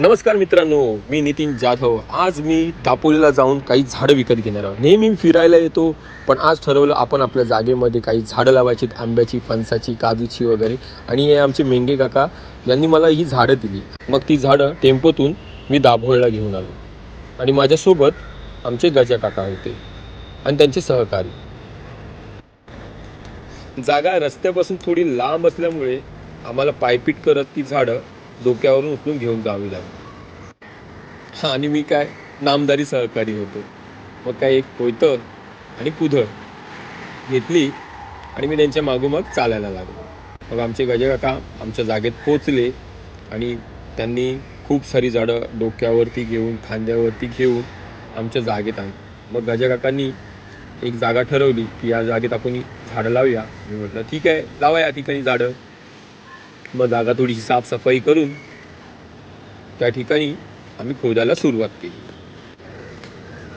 नमस्कार मित्रांनो मी नितीन जाधव. आज मी दापोलीला जाऊन काही झाडं विकत घेणार आहोत. नेहमी फिरायला येतो पण आज ठरवलं आपण आपल्या जागेमध्ये काही झाडं लावायची आंब्याची फणसाची काजूची वगैरे. आणि हे आमचे मेंगे काका यांनी मला ही झाडं दिली. मग ती झाडं टेम्पोतून मी दाभोळला घेऊन आलो. आणि माझ्यासोबत आमचे गजा काका होते आणि त्यांचे सहकारी. जागा रस्त्यापासून थोडी लांब असल्यामुळे आम्हाला पायपीट करत ती झाडं डोक्यावरून उचलून घेऊन जावी लागली. हां आणि मी काय? नामदारी सहकारी होतो. मग काय एक कोयतं आणि कुधळ घेतली आणि मी त्यांच्या मागोमाग चालायला लागलो. मग आमचे गजकाका आमच्या जागेत पोचले आणि त्यांनी खूप सारी झाडं डोक्यावरती घेऊन खांद्यावरती घेऊन आमच्या जागेत आणली. मग गजकाकांनी एक जागा ठरवली की या जागेत आपण झाडं लावूया. मी म्हटलं ठीक आहे लावा या ठिकाणी झाडं. मग जागा थोडीशी साफसफाई करून त्या ठिकाणी आम्ही खोदायला सुरुवात केली.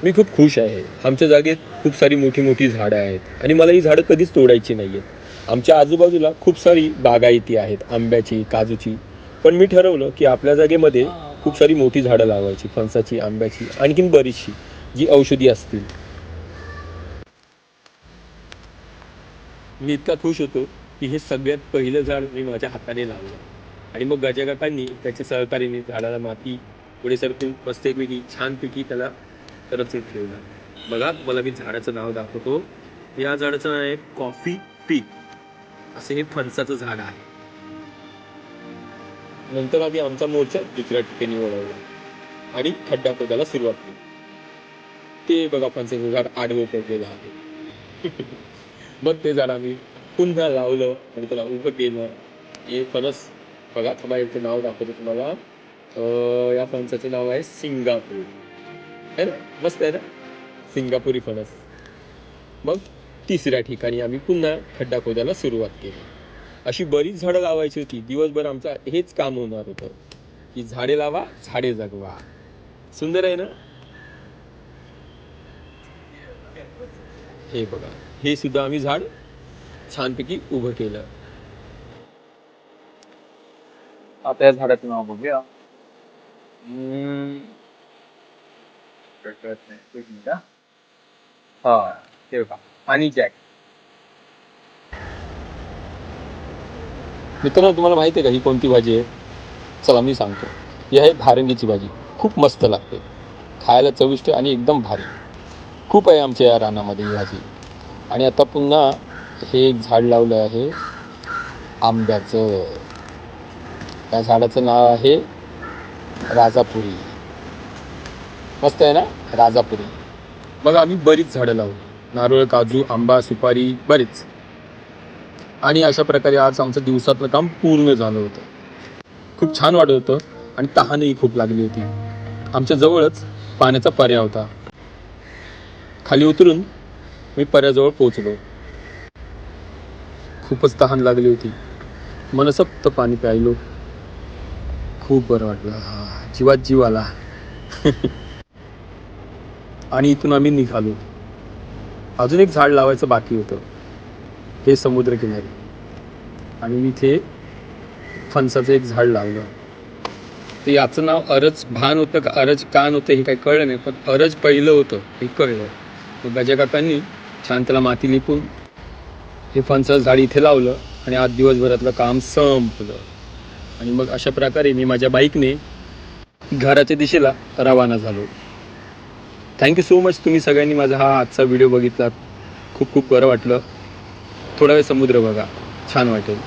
मी खूप खुश आहे. आमच्या जागेत खूप सारी मोठी मोठी झाडं आहेत आणि मला ही झाडं कधीच तोडायची नाही आहेत आमच्या आजूबाजूला खूप सारी बागायती आहेत आंब्याची काजूची. पण मी ठरवलं की आपल्या जागेमध्ये खूप सारी मोठी झाडं लावायची फणसाची आंब्याची आणखीन बरीचशी जी औषधी असतील. मी इतका खुश होतो की हे सगळ्यात पहिलं झाड मी माझ्या हाताने लावलं. आणि मग गजकाकांनी त्याच्या सहकार्याने झाडाला माती पुढे सरकून मस्तपैकी छानपैकी त्याला रचून ठेवलं. बघा मला मी झाडाचं नाव दाखवतो. या झाडाचं नाव आहे कॉफी पीक असे हे फणसाचं झाड आहे. नंतर आम्ही आमचा मोर्चा दुसऱ्या ठिकाणी वळवला. आणि खड्डा खोदायला सुरुवात केली. ते बघा फणसाचं झाड आडवं पडलेलं आहे. मग ते झाड आम्ही पुन्हा लावलं आणि त्याला उभं केलं. हे फणस बघा थांबा इथे नाव दाखवतो तुम्हाला. या फणसाचे नाव आहे सिंगापूर. है ना? मस्त आहे ना? सिंगापुरी फणस. मग तिसऱ्या ठिकाणी आम्ही पुन्हा खड्डा खोदायला सुरुवात केली. अशी बरीच झाडं लावायची होती. दिवसभर आमचं हेच काम होणार होतं. की झाडे लावा झाडे जगवा. सुंदर आहे ना? हे बघा. हे सुद्धा आम्ही झाड छानपैकी उभं केलं. आता या झाडाचं नाव बघूया. हा. हा ते बघा आणि जॅक मित्रांनो तुम्हाला माहिती आहे का ही कोणती भाजी आहे? चला मी सांगतो. ही आहे भारंगीची भाजी. खूप मस्त लागते. खायला चविष्ट आणि एकदम भारी. खूप आहे आमच्या या रानामध्ये ही भाजी. आणि आता पुन्हा हे एक झाड लावलं आहे. आंब्याचं. त्या झाडाचं नाव आहे राजापुरी. मस्त आहे ना? राजापुरी. मग आम्ही बरीच झाडं लावू नारळ काजू आंबा सुपारी बरीच. आणि अशा प्रकारे आज आमचं दिवसातलं काम पूर्ण झालं होतं. खूप छान वाटत होतं आणि तहानही खूप लागली होती. आमच्या जवळच पाण्याचा पर्याय होता. खाली उतरून मी पर्याजवळ पोहोचलो. खूपच तहान लागली होती. मनसप्त पाणी प्यायलो. खूप बरं वाटलं. हा, जीवात जीव आला. आणि इथून आम्ही निघालो. अजून एक झाड लावायचं बाकी होतं. हे समुद्रकिनारी. आणि मी इथे फणसाचं एक झाड लावलं. तर याचं नाव अरज भान होतं का? अरज कान होतं हे काही कळलं नाही पण अरज पहिलं होतं हे कळलं. मग गजाकाकांनी छान त्याला माती लिपून हे फणसाचं झाड इथे लावलं आणि आज दिवसभरातलं काम संपलं. आणि मग अशा प्रकारे मी माझ्या बाईकने घराच्या दिशेला रवाना झालो. थँक्यू सो मच तुम्ही सगळ्यांनी माझा हा आजचा व्हिडिओ बघितला खूप खूप बरं वाटलं. थोडा वेळ समुद्र बघा. छान वाटेल.